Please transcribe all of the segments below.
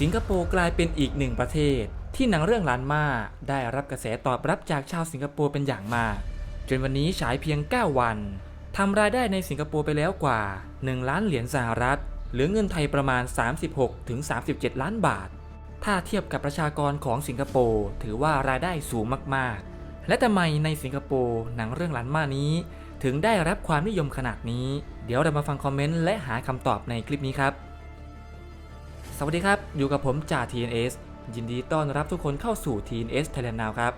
สิงคโปร์กลายเป็นอีกหนึ่งประเทศ ที่หนังเรื่องล้านมาได้รับกระแสตอบรับจากชาวสิงคโปร์เป็นอย่างมาก จนวันนี้ฉายเพียง 9 วันทำรายได้ในสิงคโปร์ไปแล้วกว่า 1 ล้านเหรียญสหรัฐ หรือเงินไทยประมาณ 36ถึง37 ล้านบาท ถ้าเทียบกับประชากรของสิงคโปร์ถือว่ารายได้สูงมากๆ และทำไมในสิงคโปร์หนังเรื่องล้านมานี้ ถึงได้รับความนิยมขนาดนี้ เดี๋ยวเรามาฟังคอมเมนต์และหาคำตอบในคลิปนี้ครับ สวัสดีครับ อยู่กับผมจ่า TNS ยินดีต้อนรับทุกคนเข้าสู่ TNS Thailand Now ครับ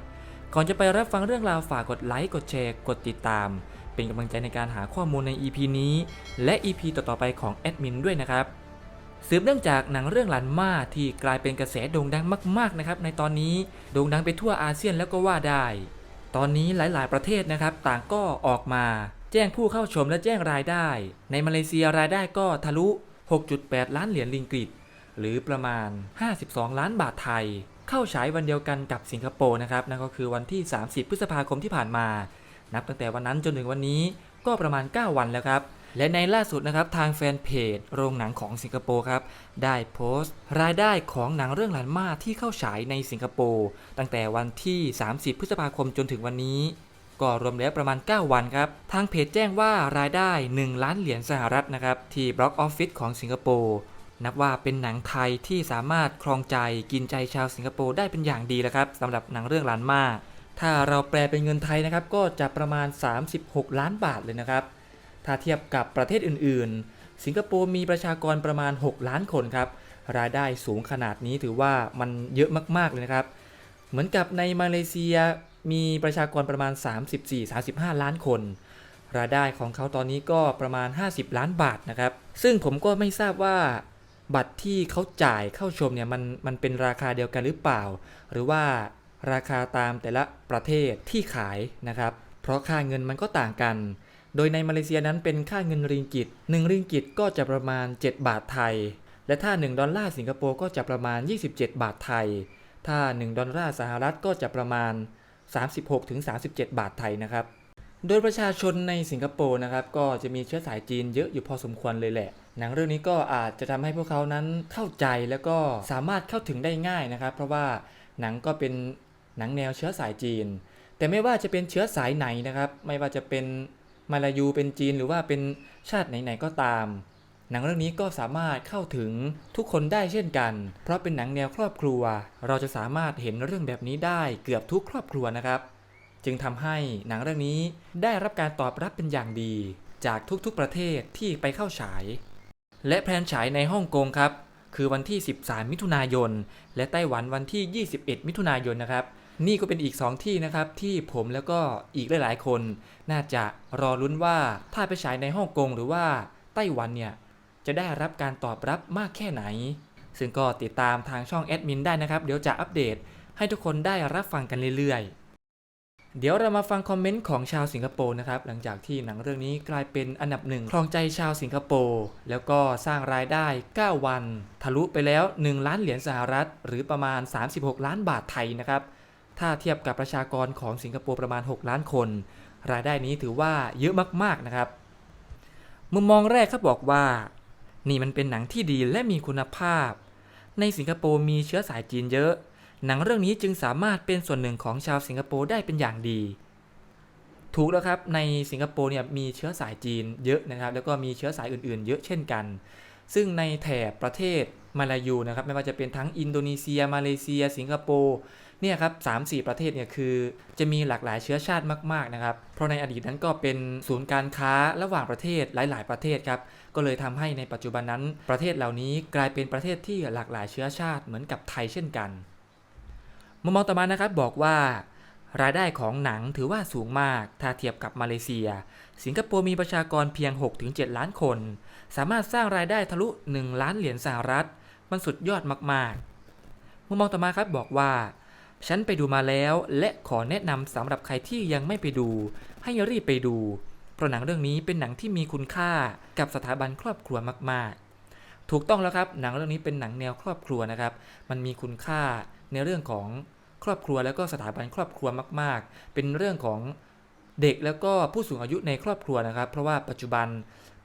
ก่อนจะไปรับฟังเรื่องราวฝากกดไลค์ กดแชร์ กดติดตาม เป็นกำลังใจในการหาข้อมูลใน EP นี้ และ EP ต่อๆไปของแอดมินด้วยนะครับ สืบเนื่องจากหนังเรื่องหลันมาที่กลายเป็นกระแสโด่งดังมาก ๆนะครับ ในตอนนี้โด่งดังไปทั่วอาเซียนแล้วก็ว่าได้ ตอนนี้หลายๆ ประเทศนะครับ ต่างก็ออกมา แจ้งผู้เข้าชมและแจ้งรายได้ ในมาเลเซียรายได้ก็ทะลุ 6.8 ล้านเหรียญลิงกิต หรือประมาณ 52 ล้านบาทไทย เข้าฉายวันเดียวกันกับสิงคโปร์นะครับนั่นก็คือวันที่ 30 พฤษภาคมที่ผ่านมา นับตั้งแต่วันนั้นจนถึงวันนี้ก็ประมาณ 9 วันแล้วครับ และในล่าสุดนะครับทางแฟนเพจโรงหนังของสิงคโปร์ครับ ได้โพสต์ รายได้ของหนังเรื่องหลานมาที่เข้าฉายในสิงคโปร์ตั้งแต่วันที่ 30 พฤษภาคมจนถึงวันนี้ ก็รวมแล้วประมาณ 9 วันครับ ทางเพจแจ้งว่ารายได้ 1 ล้านเหรียญสหรัฐนะครับที่บล็อกออฟฟิศของสิงคโปร์ นับว่าเป็นหนังไทยที่สามารถครองใจกินใจชาวสิงคโปร์ได้เป็นอย่างดีแล้วครับสำหรับหนังเรื่องลานมาถ้าเราแปลเป็นเงินไทยนะครับก็จะประมาณ 36 ล้านบาทเลยนะครับ ถ้าเทียบกับประเทศอื่นๆ สิงคโปร์มีประชากรประมาณ 6 ล้านคนครับ รายได้สูงขนาดนี้ถือว่ามันเยอะมากๆเลยนะครับ เหมือนกับในมาเลเซียมีประชากรประมาณ 34-35 ล้านคน รายได้ของเขาตอนนี้ก็ประมาณ 50 ล้านบาทนะครับ ซึ่งผมก็ไม่ทราบว่า บัตรที่เขาจ่ายเข้าชมเนี่ยมันมันเป็นราคาเดียวกันหรือเปล่า หรือว่าราคาตามแต่ละประเทศที่ขายนะครับ เพราะค่าเงินมันก็ต่างกัน โดยในมาเลเซียนั้นเป็นค่าเงินริงกิต1ริงกิตก็จะประมาณ 7 บาทไทย และถ้า 1 ดอลลาร์สิงคโปร์ก็จะประมาณ 27 บาทไทย ถ้า 1 ดอลลาร์สหรัฐก็จะประมาณ 36-37 บาทไทยนะครับ โดยประชาชนในสิงคโปร์นะครับก็จะมีเชื้อสายจีนเยอะอยู่พอสมควรเลยแหละ หนังเรื่องนี้ก็อาจจะทำให้พวกเขานั้นเข้าใจแล้วก็สามารถเข้าถึงได้ง่ายนะครับ เพราะว่าหนังก็เป็นหนังแนวเชื้อสายจีน แต่ไม่ว่าจะเป็นเชื้อสายไหนนะครับ ไม่ว่าจะเป็นมาลายูเป็นจีนหรือว่าเป็นชาติไหนๆก็ตาม หนังเรื่องนี้ก็สามารถเข้าถึงทุกคนได้เช่นกัน เพราะเป็นหนังแนวครอบครัว เราจะสามารถเห็นเรื่องแบบนี้ได้เกือบทุกครอบครัวนะครับ จึงทำให้หนังเรื่องนี้ได้รับการตอบรับเป็นอย่างดี จากทุกๆประเทศที่ไปเข้าฉาย และแพลนฉายในฮ่องกงครับ คือวันที่ 13 มิถุนายน และไต้หวันวันที่ 21 มิถุนายนนะครับ นี่ก็เป็นอีก 2 ที่นะครับที่ผมแล้วก็อีกหลายๆ คน น่าจะรอลุ้นว่าถ้าไปฉายในฮ่องกงหรือว่าไต้หวันเนี่ยจะได้รับการตอบรับมากแค่ไหน ซึ่งก็ติดตามทางช่องแอดมินได้นะครับ เดี๋ยวจะอัปเดตให้ทุกคนได้รับฟังกันเรื่อยๆ เดี๋ยวเรามาฟังคอมเมนต์ของชาวสิงคโปร์นะครับ หลังจากที่หนังเรื่องนี้กลายเป็นอันดับหนึ่งครองใจชาวสิงคโปร์แล้วก็สร้างรายได้ 9 วัน ทะลุไปแล้ว 1 ล้านเหรียญสหรัฐ หรือประมาณ 36 ล้านบาทไทยนะครับ ถ้าเทียบกับประชากรของสิงคโปร์ประมาณ 6 ล้านคน รายได้นี้ถือว่าเยอะมากๆนะครับมุมมองแรกเขาบอกว่า นี่มันเป็นหนังที่ดีและมีคุณภาพ ในสิงคโปร์มีเชื้อสายจีนเยอะ หนังเรื่องนี้จึงสามารถเป็นส่วนหนึ่งของชาวสิงคโปร์ได้เป็นอย่างดี ถูกแล้วครับในสิงคโปร์เนี่ยมีเชื้อสายจีนเยอะนะครับ แล้วก็มีเชื้อสายอื่นๆ เยอะเช่นกัน ซึ่งในแถบประเทศมาลายูนะครับไม่ว่าจะเป็นทั้งอินโดนีเซีย มาเลเซีย สิงคโปร์เนี่ยครับสามสี่ประเทศเนี่ยคือจะมีหลากหลายเชื้อชาติมากๆนะครับ เพราะในอดีตนั้นก็เป็นศูนย์การค้าระหว่างประเทศหลาย ๆ ประเทศครับ ก็เลยทำให้ในปัจจุบันนั้น ประเทศเหล่านี้กลายเป็นประเทศที่หลากหลายเชื้อชาติเหมือนกับไทยเช่นกัน มุมมองต่อมานะครับบอกว่ารายได้ของหนังถือว่าสูงมาก ถ้าเทียบกับมาเลเซีย สิงคโปร์มีประชากรเพียง 6-7 ล้านคน สามารถสร้างรายได้ทะลุ 1 ล้านเหรียญสหรัฐ มันสุดยอดมากๆ มุมมองต่อมาครับบอกว่า ฉันไปดูมาแล้วและขอแนะนำสำหรับใครที่ยังไม่ไปดู ให้รีบไปดู เพราะหนังเรื่องนี้เป็นหนังที่มีคุณค่ากับสถาบันครอบครัวมากๆ ถูกต้องแล้วครับ หนังเรื่องนี้เป็นหนังแนวครอบครัวนะครับ มันมีคุณค่าในเรื่องของ ครอบครัวแล้วก็สถาบันครอบครัวมาก ๆ เป็นเรื่องของเด็กแล้วก็ผู้สูงอายุในครอบครัวนะครับ เพราะว่าปัจจุบัน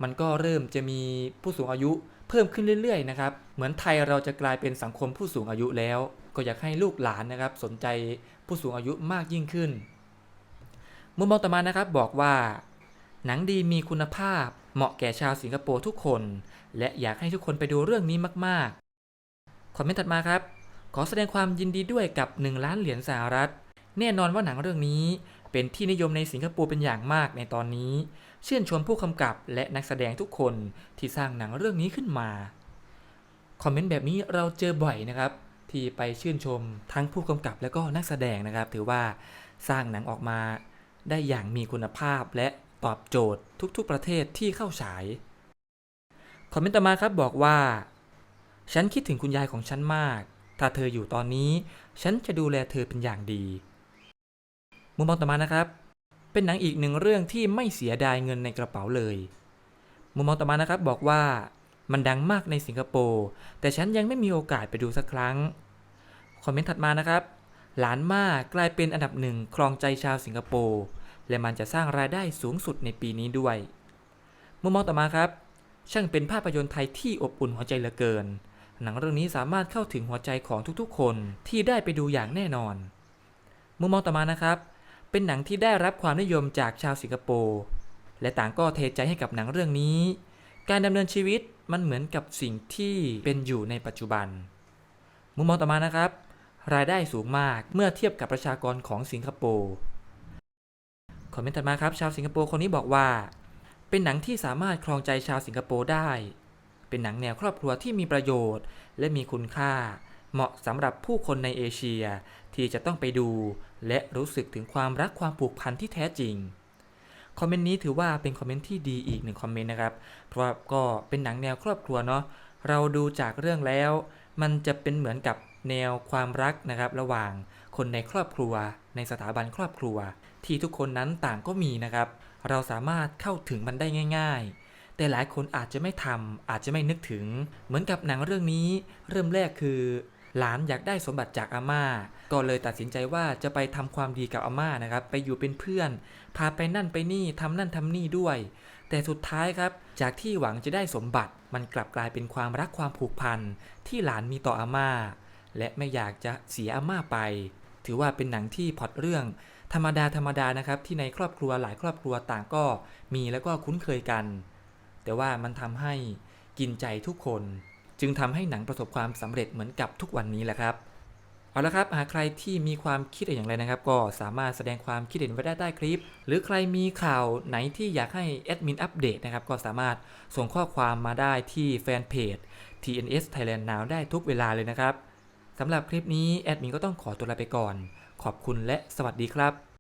มันก็เริ่มจะมีผู้สูงอายุเพิ่มขึ้นเรื่อย ๆ นะครับ เหมือนไทยเราจะกลายเป็นสังคมผู้สูงอายุแล้ว ก็อยากให้ลูกหลานนะครับ สนใจผู้สูงอายุมากยิ่งขึ้นมุมมองต่อมานะครับบอกว่า หนังดีมีคุณภาพเหมาะแก่ชาวสิงคโปร์ทุกคน และอยากให้ทุกคนไปดูเรื่องนี้มาก ๆ คอมเมนต์ถัดมาครับ ขอแสดงความยินดีด้วยกับ 1 ล้านเหรียญสหรัฐ แน่นอนว่าหนังเรื่องนี้เป็นที่นิยมในสิงคโปร์เป็นอย่างมากในตอนนี้ เชื่นชมผู้กำกับและนักแสดงทุกคนที่สร้างหนังเรื่องนี้ขึ้นมา คอมเมนต์แบบนี้เราเจอบ่อยนะครับ ที่ไปชื่นชมทั้งผู้กำกับและก็นักแสดงนะครับ ถือว่าสร้างหนังออกมาได้อย่างมีคุณภาพและตอบโจทย์ทุกๆประเทศที่เข้าฉาย คอมเมนต์ต่อมาครับบอกว่า ฉันคิดถึงคุณยายของฉันมาก ถ้าเธออยู่ตอนนี้ ฉันจะดูแลเธอเป็นอย่างดี มุมมองต่อมานะครับ เป็นหนังอีกหนึ่งเรื่องที่ไม่เสียดายเงินในกระเป๋าเลย มุมมองต่อมานะครับบอกว่ามันดังมากในสิงคโปร์แต่ฉันยังไม่มีโอกาสไปดูสักครั้ง คอมเมนต์ถัดมานะครับ หลานมากกลายเป็นอันดับหนึ่งครองใจชาวสิงคโปร์และมันจะสร้างรายได้สูงสุดในปีนี้ด้วย มุมมองต่อมาครับ ช่างเป็นภาพยนตร์ไทยที่อบอุ่นหัวใจเหลือเกิน หนังเรื่องนี้สามารถเข้าถึงหัวใจของทุกๆ คนที่ได้ไปดูอย่างแน่นอน มุมมองต่อมานะครับ เป็นหนังที่ได้รับความนิยมจากชาวสิงคโปร์และต่างก็เทใจให้กับหนังเรื่องนี้ การดำเนินชีวิตมันเหมือนกับสิ่งที่เป็นอยู่ในปัจจุบัน มุมมองต่อมานะครับ รายได้สูงมากเมื่อเทียบกับประชากรของสิงคโปร์คอมเมนต์ถัดมาครับ ชาวสิงคโปร์คนนี้บอกว่า เป็นหนังที่สามารถครองใจชาวสิงคโปร์ได้ เป็นหนังแนวครอบครัวที่มีประโยชน์ และมีคุณค่า เหมาะสำหรับผู้คนในเอเชีย ที่จะต้องไปดู และรู้สึกถึงความรักความผูกพันที่แท้จริงคอมเมนต์นี้ถือว่าเป็นคอมเมนต์ที่ดีอีกหนึ่งคอมเมนต์นะครับ เพราะก็เป็นหนังแนวครอบครัวเนาะ เราดูจากเรื่องแล้ว มันจะเป็นเหมือนกับแนวความรักนะครับ ระหว่างคนในครอบครัว ในสถาบันครอบครัว ที่ทุกคนนั้นต่างก็มีนะครับ เราสามารถเข้าถึงมันได้ง่าย ๆ แต่หลายคนอาจจะไม่ทำอาจจะไม่นึกถึง เหมือนกับหนังเรื่องนี้ เริ่มแรกคือ หลานอยากได้สมบัติจากอาม่า ก็เลยตัดสินใจว่าจะไปทำความดีกับอาม่านะครับ ไปอยู่เป็นเพื่อน พาไปนั่นไปนี่ทำนั่นทำนี่ด้วย แต่สุดท้ายครับ จากที่หวังจะได้สมบัติ มันกลับกลายเป็นความรักความผูกพันที่หลานมีต่ออาม่า และไม่อยากจะเสียอาม่าไป ถือว่าเป็นหนังที่พอตเรื่องธรรมดาธรรมดานะครับที่ในครอบครัวหลายครอบครัวต่างก็มีแล้วก็คุ้นเคยกัน แต่ว่ามันทำให้กินใจทุกคน จึงทำให้หนังประสบความสำเร็จเหมือนกับทุกวันนี้แหละครับ เอาละครับ หากใครที่มีความคิดเห็นอย่างไรนะครับ ก็สามารถแสดงความคิดเห็นไว้ได้ใต้คลิป หรือใครมีข่าวไหนที่อยากให้แอดมินอัปเดตนะครับ ก็สามารถส่งข้อความมาได้ที่แฟนเพจ TNS Thailand Now ได้ทุกเวลาเลยนะครับสำหรับคลิปนี้แอดมินก็ต้องขอตัวลาไปก่อน ขอบคุณและสวัสดีครับ